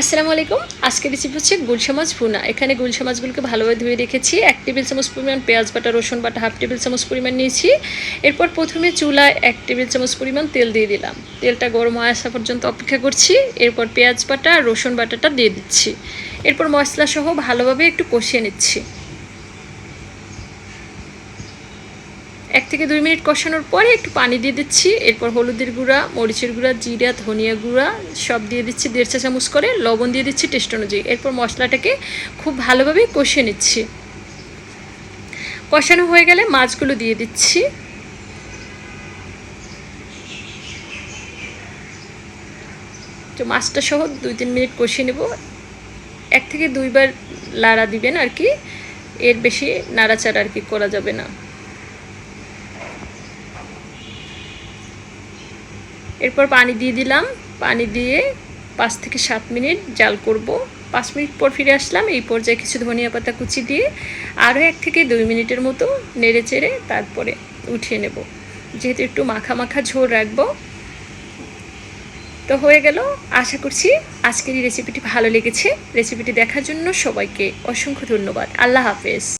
আসসালামু আলাইকুম। আজকে রেসিপি হচ্ছে গুলশা মাছ ভুনা। এখানে গুলশা মাছগুলোকে ভালোভাবে ধুয়ে রেখেছি। এক টেবিল চামচ পরিমাণ পেঁয়াজ বাটা, রসুন বাটা, হাফ টেবিল চামচ পরিমাণ নিয়েছি। এরপর প্রথমে চুলায় এক টেবিল চামচ পরিমাণ তেল দিয়ে দিলাম। তেলটা গরম হয়ে আসা পর্যন্ত অপেক্ষা করছি। এরপর পেঁয়াজ বাটা, রসুন বাটাটা দিয়ে দিচ্ছি। এরপর মশলাসহ ভালোভাবে একটু কষিয়ে নিচ্ছি। এক থেকে দুই মিনিট কষানোর পরে একটু পানি দিয়ে দিচ্ছি। এরপর হলুদের গুঁড়া, মরিচের গুঁড়া, জিরা, ধনিয়া গুঁড়া সব দিয়ে দিচ্ছি, দেড় চা চামচ করে। লবণ দিয়ে দিচ্ছি টেস্ট অনুযায়ী। এরপর মশলাটাকে খুব ভালোভাবে কষিয়ে নিচ্ছি। কষানো হয়ে গেলে মাছগুলো দিয়ে দিচ্ছি। তো মাছটা সহ দুই তিন মিনিট কষিয়ে নেব। এক থেকে দুইবার লাড়া দিবেন আর কি। এর বেশি নাড়াচাড়া আর কি করা যাবে না। এরপর পানি দিয়ে দিলাম। পানি দিয়ে পাঁচ থেকে সাত মিনিট জাল করব। পাঁচ মিনিট পর ফিরে আসলাম, এই পর্যায়ে কিছু ধনিয়া পাতা কুচি দিয়ে আরও এক থেকে দুই মিনিটের মতো নেড়ে চেড়ে তারপরে উঠিয়ে নেব। যেহেতু একটু মাখা মাখা ঝোল রাখব। তো হয়ে গেল। আশা করছি আজকের এই রেসিপিটি ভালো লেগেছে। রেসিপিটি দেখার জন্য সবাইকে অসংখ্য ধন্যবাদ। আল্লাহ হাফেজ।